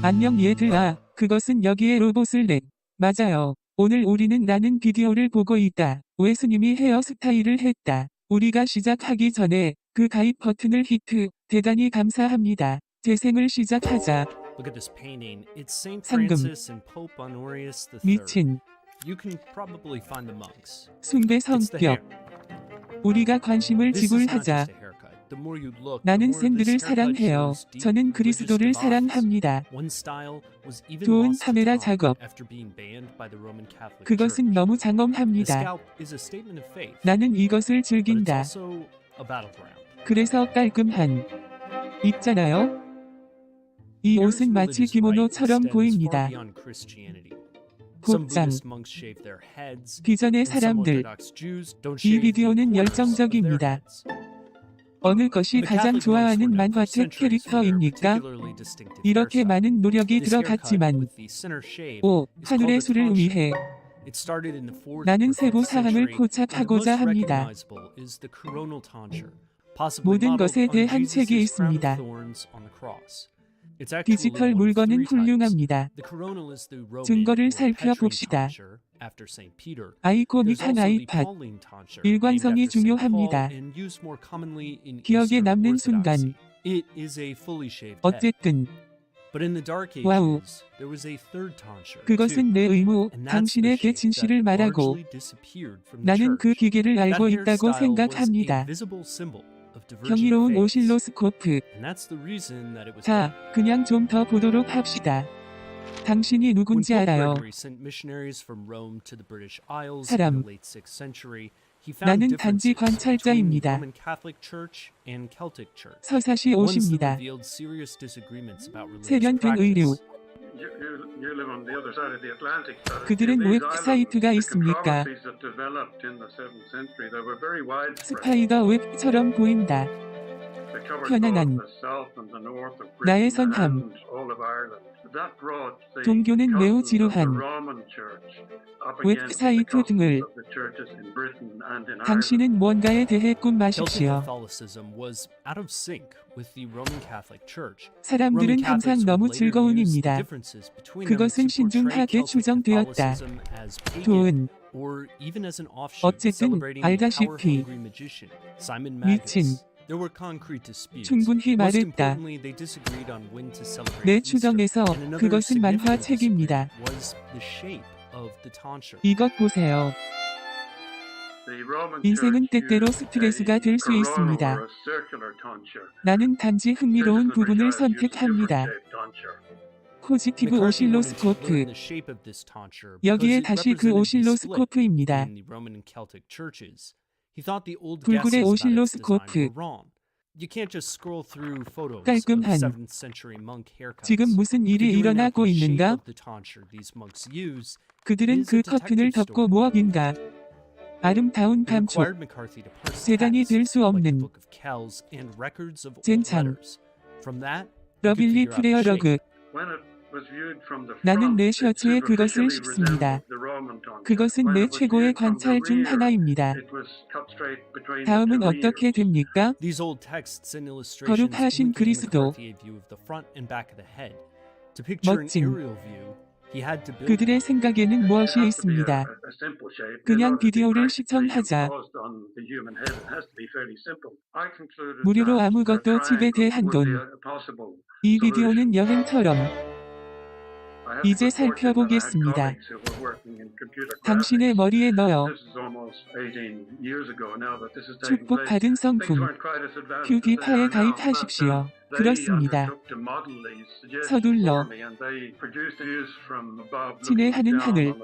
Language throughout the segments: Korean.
안녕 얘들아, 그것은 여기에 로봇을 내. 맞아요. 오늘 우리는 라는 비디오를 보고 있다. 웨스님이 헤어스타일을 했다. 우리가 시작하기 전에 그 가입 버튼을 히트, 대단히 감사합니다. 재생을 시작하자. 상금. 미친. 숭배 성격. 우리가 관심을 지불하자. 나는 샌들을 사랑해요. 저는 그리스도를. 사랑합니다. 좋은 카메라 작업. 그것은. 너무 장엄합니다. 나는 이것을 즐긴다. 그래서 깔끔한. 있잖아요? 이 옷은 마치 기모노처럼 보입니다. 복장. 비전의 사람들. 이 비디오는 열정적입니다. 어느 것이 가장 좋아하는 만화책 캐릭터입니까? 이렇게. 많은 노력이 들어갔지만 with the center shave 오, is 하늘의 called the 수를 fourth 나는 세부 사항을 포착하고자 합니다. 모든 것에 대한 책이 있습니다. 디지털 물건은. 훌륭합니다. 증거를 살펴봅시다. 아이코닉한 also the 아이팟. 일관성이 중요합니다. 기억에 남는. 순간. 어쨌든 와우. 그것은 내 의무, And that's the 당신에게 shape 진실을 that 말하고 나는 그. 기계를 알고 있다고 생각합니다. 경이로운. 오실로스코프. 자, 그냥 좀 더 보도록 합시다. 당신이 When 누군지 알아요. Gregory sent missionaries from Rome to the British Isles 사람. in the late 6th century, he found 나는 단지 관찰자입니다. 서사시 오십니다. 세련된 의류. practice. You, you, you live on the other side of the Atlantic. side of 그들은 웹사이트가 있습니까? controversies that developed in the 7th century, they were very widespread. 스파이더 웹처럼 보인다. 편안한. both the south and the north of 나의 Britain 선함. and all of Ireland. That brought the 종교는 매우 지루한 Roman Church up against the 웹사이트 등을 customs of the churches in Britain and in Ireland. 당신은 뭔가에 대해 꿈 Celtic 마십시오. Catholicism was out of sync with the Roman Catholic Church. 사람들은 항상 너무 them 그것은 신중하게 추정되었다. Catholicism as pagan 도은, or even as an offshoot 어쨌든 알다시피 power-hungry magician Simon 미친. Magus. There were concrete disputes. 충분히 말했다. importantly, they disagreed on when to celebrate 내. 추정에서 그것은 만화책입니다. disagreement was the shape of the tonsure. 이것 보세요. The Roman 인생은 때때로 스트레스가 a 될수 있습니다. 나는 단지 흥미로운 부분을 선택합니다. 포지티브 오실로스코프. learn the shape of this tonsure 여기에 다시 그 오실로스코프입니다. 불굴의 오실로 스코프. photos of 깔끔한. 7th century monk haircuts. 지금 무슨 일이 일어나고 있는가? 그들은 그 커튼을 덮고. 무엇인가? 아름다운 감촉. 재단이 될 수 없는 젠장. 러빌리 shape. 프레어 러그. 나는 내 it 셔츠에 그것을 씹습니다. tonsure. 그것은 내 it was 최고의 관찰 중 하나입니다. it was cut straight between the 다음은 어떻게 ears. 됩니까? 거룩하신 그리스도. 멋진. 그들의 생각에는 무엇이 있습니다. 그냥 비디오를 시청하자. 무료로 아무것도 집에 대한 돈. 이 비디오는 여행처럼 이제 살펴보겠습니다. 당신의. 머리에 넣어 This is almost 18 years ago now that this is taking place. 축복받은 성품 now, 가입하십시오. uh, 그렇습니다. 서둘러. 진해하는 하늘.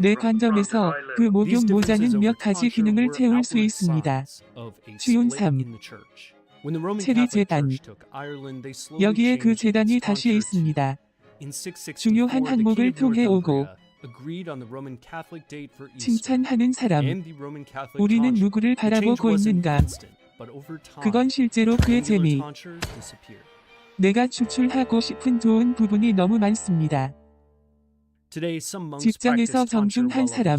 내 관점에서 그. 목욕 모자는 몇 가지 기능을 채울 수 있습니다. split 삶. 체리 재단. 여기에 그 재단이 다시 있습니다. In 664, 중요한 항목을 통해 오고 칭찬하는 사람. 우리는. 누구를 바라보고 있는가? 그건 실제로 그의 재미. 내가 추출하고 싶은 좋은 부분이 너무 많습니다. 직장에서 정중한 사람.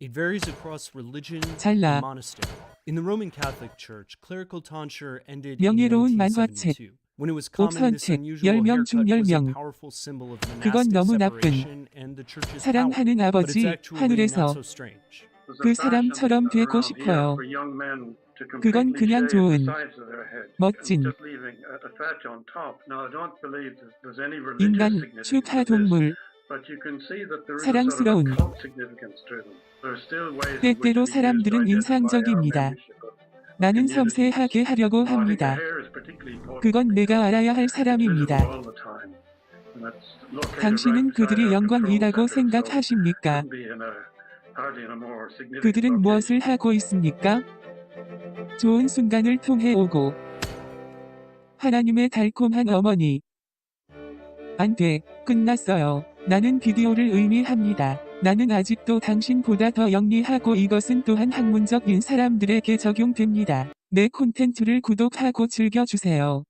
It varies across religion and monastery. In the Roman Catholic Church, clerical tonsure ended 명예로운 in 만화책. 1972. When it was common, this unusual 10명 중 haircut was a 10명. powerful symbol of 그건 monastic 너무 나쁜. separation and the church's power. 사랑하는 아버지, 하늘에서 not so strange. There's a 그 fashion 사람처럼 되고 around 싶어요. here for young men to 그건 completely 그냥 shave the 좋은, sides of their head, 멋진, just leaving a, a thatch on top. Now, I don't believe that there's any religious 인간, significance 축하 to this, 동물, 사랑스러운. 때때로 사람들은 인상적입니다. 나는. 섬세하게 하려고 합니다. 그건 내가 알아야 할 사람입니다. 당신은 그들이 영광이라고 생각하십니까? 그들은. 무엇을 하고 있습니까? 좋은 순간을 통해 오고 하나님의 달콤한 어머니 안 돼, 끝났어요. 나는 비디오를 의미합니다. 나는 아직도 당신보다 더 영리하고 이것은 또한 학문적인 사람들에게 적용됩니다. 내 콘텐츠를 구독하고 즐겨주세요.